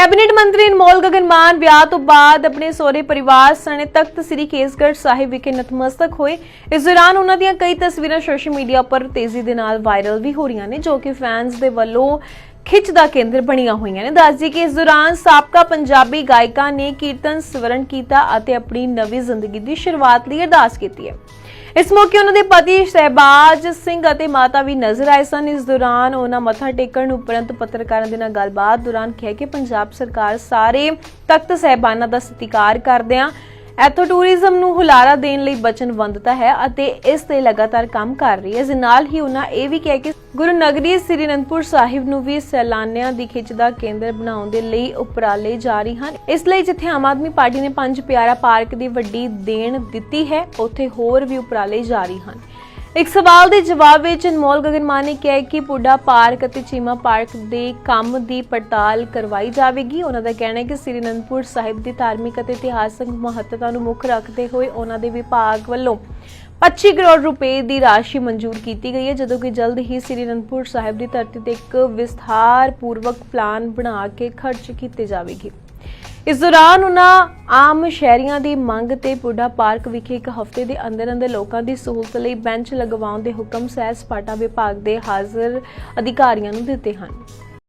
Cabinet ਮੰਤਰੀ ਅਨਮੋਲ ਗਗਨ ਮਾਨ ਵਿਆਹ ਤੋਂ ਬਾਅਦ ਆਪਣੇ ਸਹੁਰੇ ਪਰਿਵਾਰ ਸਣੇ ਤਖਤ ਸ੍ਰੀ ਕੇਸਗੜ੍ਹ ਸਾਹਿਬ ਵਿਖੇ ਨਤਮਸਤਕ ਹੋਏ। ਇਸ ਦੌਰਾਨ ਉਹਨਾਂ ਦੀਆਂ ਕਈ ਤਸਵੀਰਾਂ ਸੋਸ਼ਲ ਮੀਡੀਆ ਪਰ ਤੇਜ਼ੀ ਦੇ ਨਾਲ ਵਾਇਰਲ ਵੀ ਹੋ ਰਹੀਆਂ ਨੇ, ਜੋ ਕਿ ਫੈਨਸ ਦੇ ਵੱਲੋਂ ਖਿੱਚ ਦਾ ਕੇਂਦਰ ਬਣੀਆਂ ਹੋਈਆਂ ਨੇ। ਦੱਸਦੀ ਕਿ ਇਸ ਦੌਰਾਨ ਸਾਬਕਾ ਪੰਜਾਬੀ ਗਾਇਕਾਂ ਨੇ ਕੀਰਤਨ ਸਵਰਨ ਕੀਤਾ ਅਤੇ ਆਪਣੀ ਨਵੀਂ ਜ਼ਿੰਦਗੀ ਦੀ ਸ਼ੁਰੂਆਤ ਲਈ ਅਰਦਾਸ ਕੀਤੀ ਹੈ। ਇਸ ਮੌਕੇ ਉਹਨਾਂ ਦੇ ਪਤੀ ਸਹਿਬਾਜ ਸਿੰਘ ਅਤੇ ਮਾਤਾ ਵੀ ਨਜ਼ਰ ਆਏ ਸਨ। ਇਸ ਦੌਰਾਨ ਉਹਨਾਂ ਮੱਥਾ ਟੇਕਣ ਉਪਰੰਤ ਪੱਤਰਕਾਰਾਂ ਦੇ ਨਾਲ ਗੱਲਬਾਤ ਦੌਰਾਨ ਕਿਹਾ ਕਿ ਪੰਜਾਬ ਸਰਕਾਰ ਸਾਰੇ ਤਖਤ ਸਹਿਬਾਨਾਂ ਦਾ ਸਤਿਕਾਰ ਕਰਦਿਆਂ ਐਥੋ ਟੂਰਿਜ਼ਮ ਨੂੰ ਹੁਲਾਰਾ ਦੇਣ ਲਈ ਵਚਨਬੱਧਤਾ ਹੈ ਅਤੇ ਇਸ ਤੇ ਲਗਾਤਾਰ ਕੰਮ ਕਰ ਰਹੀ ਹੈ। ਇਸ ਨਾਲ ਹੀ ਉਹਨਾਂ ਇਹ ਵੀ ਕਿਹਾ ਕਿ ਗੁਰੂ ਨਗਰੀ ਸ੍ਰੀ ਅਨੰਦਪੁਰ ਸਾਹਿਬ ਨੂੰ ਵੀ ਸੈਲਾਨੀਆਂ ਦੀ ਖਿੱਚ ਦਾ ਕੇਂਦਰ ਬਣਾਉਣ ਦੇ ਲਈ ਉਪਰਾਲੇ ਜਾਰੀ ਹਨ। ਇਸ ਲਈ ਜਿੱਥੇ ਆਮ ਆਦਮੀ ਪਾਰਟੀ ਨੇ ਪੰਜ ਪਿਆਰਾ ਪਾਰਕ ਦੀ ਵੱਡੀ ਦੇਣ ਦਿੱਤੀ ਹੈ, ਉੱਥੇ ਹੋਰ ਵੀ ਉਪਰਾਲੇ ਜਾਰੀ ਹਨ। ਇੱਕ ਸਵਾਲ ਦੇ ਜਵਾਬ ਵਿੱਚ ਅਨਮੋਲ ਗਗਨ ਮਾਨ ਨੇ ਕਿਹਾ ਕਿ ਪੁੱਡਾ ਪਾਰਕ ਅਤੇ ਚੀਮਾ ਪਾਰਕ ਦੇ ਕੰਮ ਦੀ ਪੜਤਾਲ ਕਰਵਾਈ ਜਾਵੇਗੀ। ਉਹਨਾਂ ਦਾ ਕਹਿਣਾ ਹੈ ਕਿ ਸ੍ਰੀ ਅਨੰਦਪੁਰ ਸਾਹਿਬ ਦੀ ਧਾਰਮਿਕ ਅਤੇ ਇਤਿਹਾਸਕ ਮਹੱਤਤਾ ਨੂੰ ਮੁੱਖ ਰੱਖਦੇ ਹੋਏ ਉਹਨਾਂ ਦੇ ਵਿਭਾਗ ਵੱਲੋਂ 25 ਕਰੋੜ ਰੁਪਏ ਦੀ ਰਾਸ਼ੀ ਮਨਜ਼ੂਰ ਕੀਤੀ ਗਈ ਹੈ, ਜਦੋਂ ਕਿ ਜਲਦ ਹੀ ਸ੍ਰੀ ਅਨੰਦਪੁਰ ਸਾਹਿਬ ਦੀ ਧਰਤੀ ਤੇ ਇੱਕ ਵਿਸਥਾਰ ਪੂਰਵਕ ਪਲਾਨ ਬਣਾ ਕੇ ਖਰਚ ਕੀਤੀ ਜਾਵੇਗੀ। ਇਸ ਦੌਰਾਨ ਉਹਨਾਂ ਆਮ ਸ਼ਹਿਰੀਆਂ ਦੀ ਮੰਗ ਤੇ ਪੁੱਡਾ ਪਾਰਕ ਵਿਖੇ ਇੱਕ ਹਫ਼ਤੇ ਦੇ ਅੰਦਰ ਅੰਦਰ ਲੋਕਾਂ ਦੀ ਸਹੂਲਤ ਲਈ ਬੈਂਚ ਲਗਵਾਉਣ ਦੇ ਹੁਕਮ ਸੈਰ ਸਪਾਟਾ ਵਿਭਾਗ ਦੇ ਹਾਜ਼ਰ ਅਧਿਕਾਰੀਆਂ ਨੂੰ ਦਿੱਤੇ ਹਨ।